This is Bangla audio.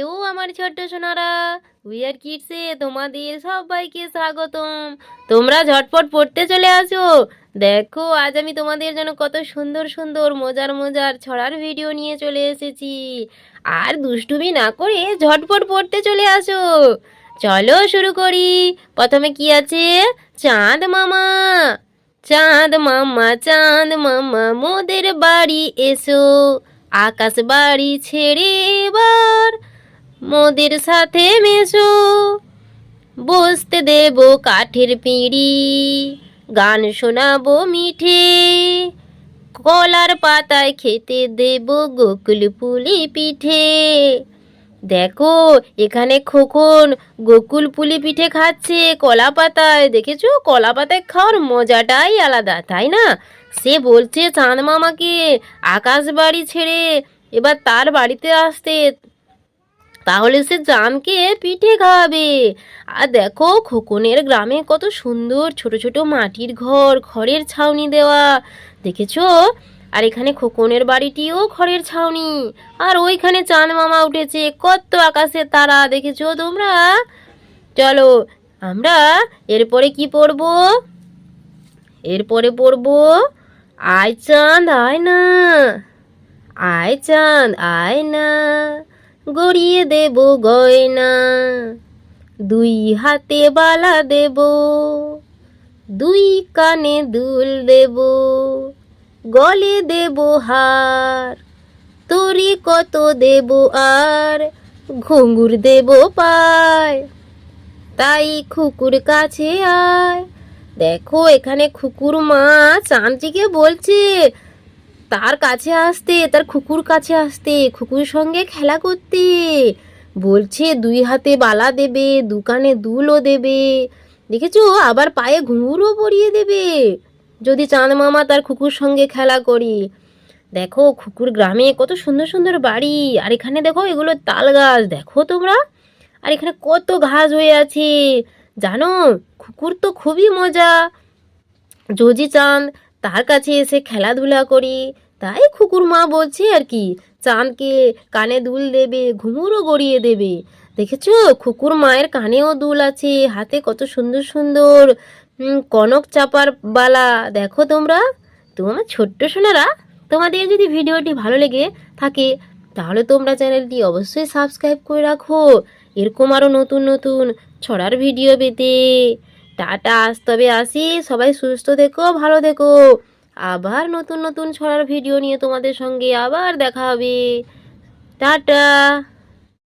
হ্যালো আমার ছোট্ট সোনারা উইয়ার কিডসে তোমাদের সবাইকে স্বাগতম। তোমরা ঝটপট পড়তে চলে আসো। দেখো, আজ আমি তোমাদের জন্য কত সুন্দর সুন্দর, মজার মজার ছড়ার ভিডিও নিয়ে চলে এসেছি। আর দুষ্টুমি না করে ঝটপট পড়তে চলে আসো। চলো শুরু করি। প্রথমে কি আছে? চাঁদ মামা। চাঁদ মামা চাঁদ মামা, মোদের বাড়ি এসো। আকাশ বাড়ি ছেড়ে এবার মোদের সাথে মেশো। বসতে দেব কাঠের পিঁড়ি। গান শোনাবো মিঠে। কলার পাতায় খেতে দেব গোকুল পুলি পিঠে। দেখো, এখানে খোকন গোকুল পুলি পিঠে খাচ্ছে। কলা পাতায়, দেখেছ? কলা পাতায় খাওয়ার মজাটাই আলাদা, তাই না? সে বলছে, চাঁদ মামাকে আকাশ বাড়ি ছেড়ে এবার তার বাড়িতে আসতে তাহলে সে জামকে পিঠে খাওয়াবে। আর দেখো খোকনের গ্রামে কত সুন্দর ছোট ছোট মাটির ঘর খড়ের ছাউনি দেওয়া। দেখেছ? আর এখানে খোকনের বাড়িটিও খড়ের ছাউনি। আর ওইখানে চাঁদ মামা উঠেছে, কত আকাশের তারা, দেখেছ তোমরা? চলো, আমরা এরপরে কি পড়ব? এরপরে পড়ব, আয় চাঁদ, আয় না। আয় চাঁদ, আয় না। গড়িয়ে দেব গয়না। দুই হাতে বালা দেব, দুই কানে দুল দেব, গলে দেব হার। তোরি কত দেব আর ঘুঙুর দেব পায়। তাই খুকুর কাছে আয়। দেখো এখানে খুকুর মা চাঁদটিকে বলছে তার কাছে আসতে, তার খুকুর কাছে আসতে, খুকুর সঙ্গে খেলা করতে। বলছে, দুই হাতে বালা দেবে দুকানে দুলও দেবে। দেখেছ? আবার পায়ে ঘুঙুরও পরিয়ে দেবে। যদি চাঁদ মামা তার খুকুর সঙ্গে খেলা করি। দেখো, খুকুর গ্রামে কত সুন্দর সুন্দর বাড়ি। আর এখানে দেখো, এগুলো তাল গাছ। দেখো তোমরা। আর এখানে কত ঘাস হয়ে আছে। জানো, খুকুর তো খুবই মজা। জজি চাঁদ তার কাছে এসে খেলাধুলা করি। তাই খুকুর মা বলছে আর কি, চাঁদকে কানে দুল দেবে, ঘুমুরও গড়িয়ে দেবে। দেখেছ? খুকুর মায়ের কানেও দুল আছে, হাতে কত সুন্দর সুন্দর কনক চাপার বালা। দেখো তোমরা তো আমার ছোট্ট সোনারা, তোমাদের যদি ভিডিওটি ভালো লেগে থাকে, তাহলে তোমরা চ্যানেলটি অবশ্যই সাবস্ক্রাইব করে রাখো। এরকম আরও নতুন নতুন ছড়ার ভিডিও পেতে। টাটা, আজ তবে আসি। সবাই সুস্থ দেখো ভালো দেখো আবার নতুন নতুন ছড়ার ভিডিও নিয়ে তোমাদের সঙ্গে আবার দেখা হবে। টাটা।